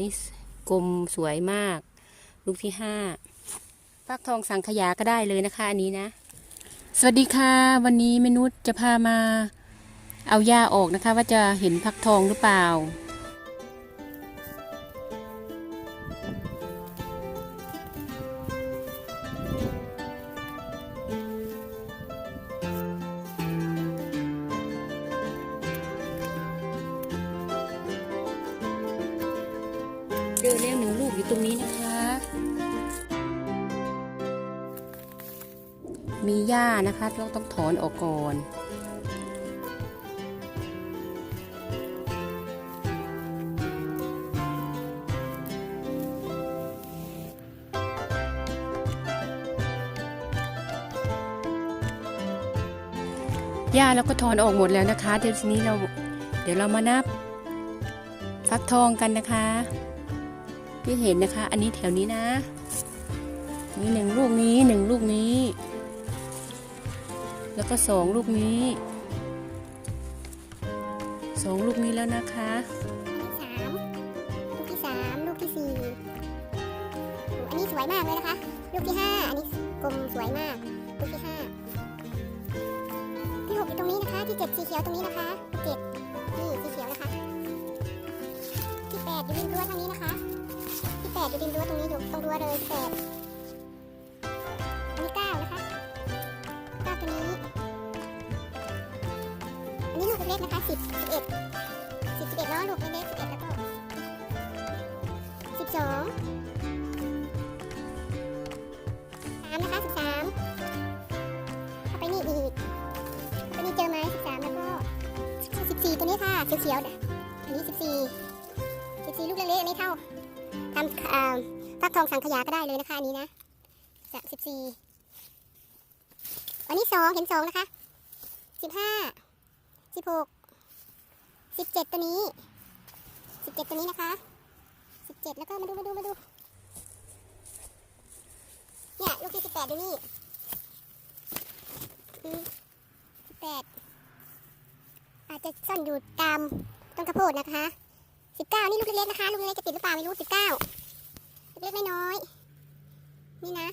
นี่กลมสวยมาก ลูกที่ห้าฟักทองสังขยาก็ได้เลยนะคะ อันนี้นะ สวัสดีค่ะวันนี้เมนุษจะพามาเอาหญ้าออกนะคะ ว่าจะเห็นฟักทองหรือเปล่า เจอแล้วหนึ่งลูกอยู่ตรงนี้นะคะ มีหญ้านะคะ เราต้องถอนออกก่อนหญ้าเราก็ถอนออกหมดแล้วนะคะ เดี๋ยวทีนี้เราเดี๋ยวเรามานับฟักทองกันนะคะ ที่เห็นนะคะ อันนี้แถวนี้นะ นี่หนึ่งลูกนี้หนึ่งลูกนี้ แล้วก็สองลูกนี้สองลูกนี้แล้วนะคะอันที่สามลูกที่สามลูกที่สี่อ้อันนี้สวยมากเลยนะคะ ลูกที่ห้าอันนี้กลมสวยมาก ลูกที่ห้าที่หกอยู่ตรงนี้นะคะ ที่เจ็ดสีเขียวตรงนี้นะคะเจ็ดนี่สีเขียวนะคะ ที่แปดอยู่ริมรั้วทางนี้นะคะ ที่แปดอยู่ริมรั้วตรงนี้อยู่ตรงรั้วเลยที่แปดอันนี้เก้านะคะเก้าตัวนี้ อันนี้ลูกเล็กนะคะสิบสิบเอ็ดสิบสิบเอ็ดเนาะลูกเล็กสิบเอ็ดแล้วก็สิบสองสามนะคะสิบสามเข้าไปนี่อีกเข้าไปนี่เจอไหมสิบสามแล้วก็สิบสี่ตัวนี้ค่ะเขียวๆอันนี้สิบสี่สิบสี่ลูกเล็กๆอันนี้เท่า ทำฟักทองสังขยาก็ได้เลยนะคะอันนี้นะสิบสี่อันนี้สองเห็นสองนะคะสิบห้าสิบหกสิบเจ็ดตัวนี้สิบเจ็ดตัวนี้นะคะสิบเจ็ดแล้วก็มาดูมาดูมาดูเนี่ยลูกที่สิบแปดดูนี่สิบแปดอาจจะซ่อนอยู่ตามต้นข้าวโพดนะคะ สิบเก้านี่ลูกเล็กๆนะคะลูกเล็กจะติดหรือเปล่าไม่รู้สิบเก้าเล็กๆน้อย นี่นะ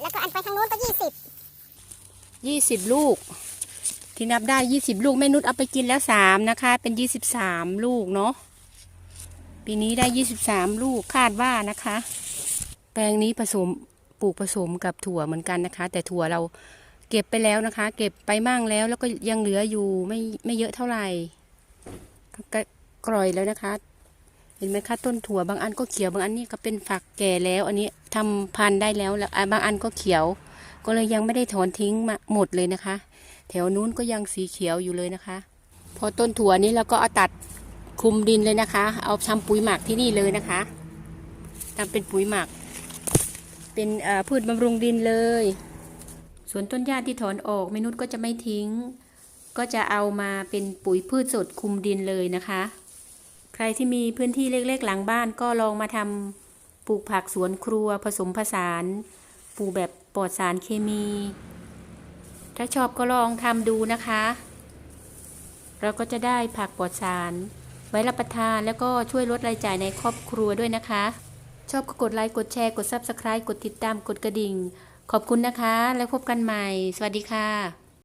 แล้วก็อันไปทางโน้นก็ยี่สิบยี่สิบลูก ที่นับได้ยี่สิบลูกแม่นุชเอาไปกินแล้วสามนะคะ เป็นยี่สิบสามลูกเนาะปีนี้ได้ยี่สิบสามลูกคาดว่านะคะ แปลงนี้ผสมปลูกผสมกับถั่วเหมือนกันนะคะ แต่ถั่วเราเก็บไปแล้วนะคะ เก็บไปมั่งแล้วแล้วก็ยังเหลืออยู่ไม่ไม่เยอะเท่าไหร่ กร่อยแล้วนะคะ เห็นไหมคะต้นถั่วบางอันก็เขียวบางอันนี่ก็เป็นฝักแก่แล้ว อันนี้ทำพันธุ์ได้แล้วแล้วบางอันก็เขียว ก็เลยยังไม่ได้ถอนทิ้งมาหมดเลยนะคะ แถวนู้นก็ยังสีเขียวอยู่เลยนะคะ พอต้นถั่วนี้เราก็เอาตัดคลุมดินเลยนะคะ เอาทำปุ๋ยหมักที่นี่เลยนะคะทำเป็นปุ๋ยหมัก เป็นพืชบำรุงดินเลย ส่วนต้นหญ้าที่ถอนออกมนุษย์ก็จะไม่ทิ้ง ก็จะเอามาเป็นปุ๋ยพืชสดคลุมดินเลยนะคะ ใครที่มีพื้นที่เล็กๆ หลังบ้านก็ลองมาทำปลูกผักสวนครัวผสมผสาน ปลูกแบบปลอดสารเคมี ถ้าชอบก็ลองทำดูนะคะ เราก็จะได้ผักปลอดสาร ไว้รับประทานแล้วก็ช่วยลดรายจ่ายในครอบครัวด้วยนะคะ ชอบก็กดไลค์กดแชร์กด Subscribe กดติดตามกดกระดิ่ง ขอบคุณนะคะ แล้วพบกันใหม่ สวัสดีค่ะ